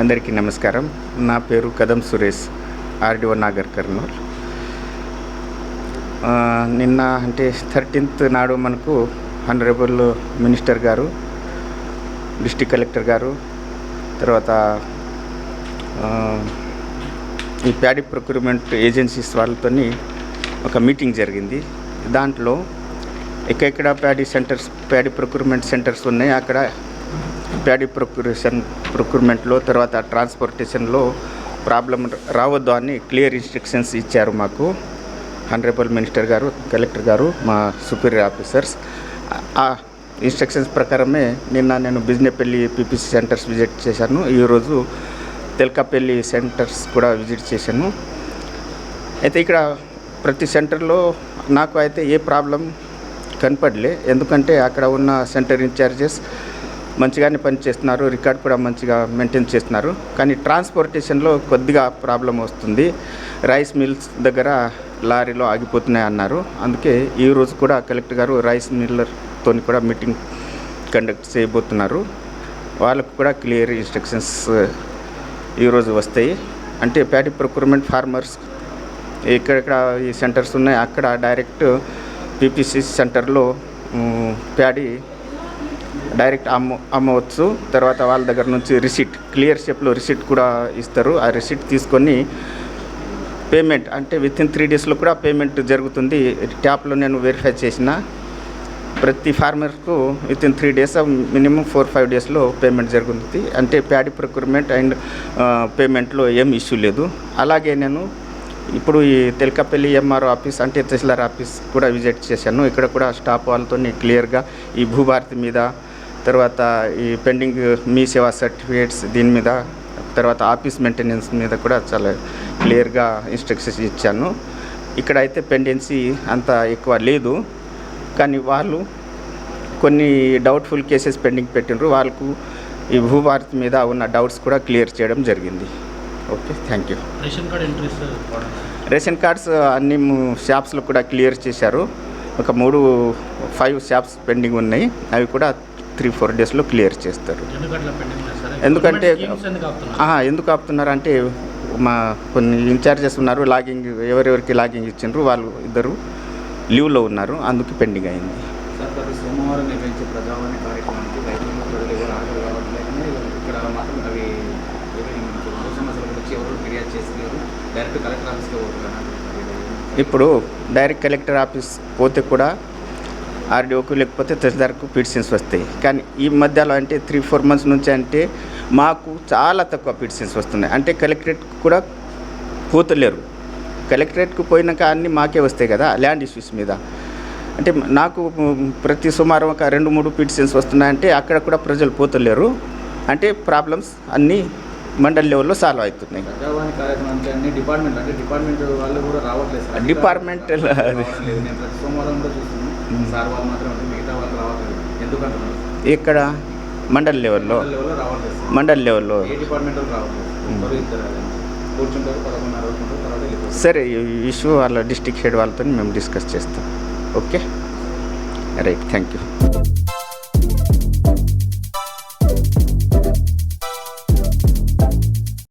అందరికీ నమస్కారం. నా పేరు కదం సురేష్ ఆర్డిఓ నాగర్ కర్నూల్. నిన్న అంటే థర్టీన్త్ నాడు మనకు హనరబుల్ మినిస్టర్ గారు డిస్టిక్ కలెక్టర్ గారు తర్వాత ఈ ప్యాడీ ప్రొక్యూర్మెంట్ ఏజెన్సీస్ వాళ్ళతోని ఒక మీటింగ్ జరిగింది. దాంట్లో ఎక్కడెక్కడ paddy centres paddy procurement centres ఉన్నాయి అక్కడ ప్యాడీ ప్రొక్యూరేషన్ ప్రొక్యూర్మెంట్లో తర్వాత ట్రాన్స్పోర్టేషన్లో ప్రాబ్లం రావద్దు అని క్లియర్ ఇన్స్ట్రక్షన్స్ ఇచ్చారు మాకు. హండ్రబుల్ మినిస్టర్ గారు కలెక్టర్ గారు మా సుపీరియర్ ఆఫీసర్స్ ఆ ఇన్స్ట్రక్షన్స్ ప్రకారమే నిన్న నేను బిజినెపల్లి పీపీసీ సెంటర్స్ విజిట్ చేశాను. ఈరోజు తెల్కాపల్లి సెంటర్స్ కూడా విజిట్ చేశాను. అయితే ఇక్కడ ప్రతి సెంటర్లో నాకు అయితే ఏ ప్రాబ్లం కనపడలే. ఎందుకంటే అక్కడ ఉన్న సెంటర్ ఇన్ఛార్జెస్ మంచిగానే పనిచేస్తున్నారు రికార్డ్ కూడా మంచిగా మెయింటైన్ చేస్తున్నారు. కానీ ట్రాన్స్పోర్టేషన్లో కొద్దిగా ప్రాబ్లం వస్తుంది. రైస్ మిల్స్ దగ్గర లారీలో ఆగిపోతున్నాయి అన్నారు. అందుకే ఈ రోజు కూడా కలెక్టర్ గారు రైస్ మిల్లర్తో కూడా మీటింగ్ కండక్ట్ చేయబోతున్నారు. వాళ్ళకు కూడా క్లియర్ ఇన్స్ట్రక్షన్స్ ఈరోజు వస్తాయి. అంటే ప్యాడీ ప్రొక్యూర్మెంట్ ఫార్మర్స్ ఎక్కడెక్కడ ఈ సెంటర్స్ ఉన్నాయి అక్కడ డైరెక్ట్ పీపీసీ సెంటర్లో ప్యాడీ డైరెక్ట్ అమ్మ అమ్మవచ్చు. తర్వాత వాళ్ళ దగ్గర నుంచి రిసిట్ క్లియర్ షేప్లో రిసిట్ కూడా ఇస్తారు. ఆ రిసిట్ తీసుకొని పేమెంట్ అంటే విత్ ఇన్ త్రీ డేస్లో కూడా పేమెంట్ జరుగుతుంది. ట్యాప్లో నేను వెరిఫై చేసిన ప్రతి ఫార్మర్కు within three days minimum four five డేస్లో పేమెంట్ జరుగుతుంది. అంటే ప్యాడీ ప్రొక్యూర్మెంట్ అండ్ పేమెంట్లో ఏం ఇష్యూ లేదు. అలాగే నేను ఇప్పుడు ఈ తెలకపల్లి ఎంఆర్ఓ ఆఫీస్ అంటే తహసీల్దార్ ఆఫీస్ కూడా విజిట్ చేశాను. ఇక్కడ కూడా స్టాఫ్ వాళ్ళతో క్లియర్గా ఈ భూభారతి మీద తర్వాత ఈ పెండింగ్ మీ సేవా సర్టిఫికేట్స్ దీని మీద తర్వాత ఆఫీస్ మెయింటెనెన్స్ మీద కూడా చాలా క్లియర్గా ఇన్స్ట్రక్షన్స్ ఇచ్చాను. ఇక్కడ అయితే పెండెన్సీ అంత ఎక్కువ లేదు. కానీ వాళ్ళు కొన్ని డౌట్ఫుల్ కేసెస్ పెండింగ్ పెట్టినారు వాళ్ళకు ఈ భూభారతి మీద ఉన్న డౌట్స్ కూడా క్లియర్ చేయడం జరిగింది. Okay thank you ration card entries ration cards అన్ని షాప్స్లో కూడా క్లియర్ చేశారు. ఒక మూడు ఫైవ్ షాప్స్ పెండింగ్ ఉన్నాయి. అవి కూడా త్రీ ఫోర్ డేస్లో క్లియర్ చేస్తారు. ఎందుకంటే ఎందుకు ఆపుతున్నారు ఆహా, ఎందుకు ఆపుతున్నారు అంటే మా కొన్ని ఇన్ఛార్జెస్ ఉన్నారు లాగింగ్ ఎవరెవరికి లాగింగ్ ఇచ్చిండ్రు వాళ్ళు ఇద్దరు లీవ్లో ఉన్నారు అందుకు పెండింగ్ అయింది. సోమవారం నిర్వహించే ప్రజావాణి కార్యక్రమానికి రైతులు ప్రజలు ఎవరు హాజరు కావట్లేదని ఇక్కడ మాత్రం అవి సమస్యల గురించి ఎవరు ఫిర్యాదు చేసలేరు డైరెక్ట్ కలెక్టర్ ఆఫీస్కి పోతున్నారు ఇప్పుడు డైరెక్ట్ కలెక్టర్ ఆఫీస్ పోతే కూడా ఆర్డీఓకు లేకపోతే తహసీల్దార్కు పిటిషన్స్ వస్తాయి. కానీ ఈ మధ్యలో అంటే త్రీ ఫోర్ మంత్స్ నుంచి అంటే మాకు చాలా తక్కువ పిటిషన్స్ వస్తున్నాయి. అంటే కలెక్టరేట్ కూడా పోతలేరు. కలెక్టరేట్కు పోయినాక అన్నీ మాకే వస్తాయి కదా ల్యాండ్ ఇష్యూస్ మీద. అంటే నాకు ప్రతి సుమారు ఒక రెండు మూడు పిటిషన్స్ వస్తున్నాయంటే అక్కడ కూడా ప్రజలు పోతలేరు. అంటే ప్రాబ్లమ్స్ అన్నీ మండల్ లెవెల్లో సాల్వ్ అవుతున్నాయి. డిపార్ట్మెంట్ డిపార్ట్మెంట్ వాళ్ళు కూడా రావట్లేదు. సార్ వాళ్ళు మిగతా వాళ్ళు రావట్లేదు. ఎందుకంటున్నారు? ఇక్కడ మండల్ లెవెల్లో మండల్ లెవెల్లో సరే. ఇష్యూ వాళ్ళ డిస్టిక్ హెడ్ వాళ్ళతో మేము డిస్కస్ చేస్తాం. ఓకే? Right thank you.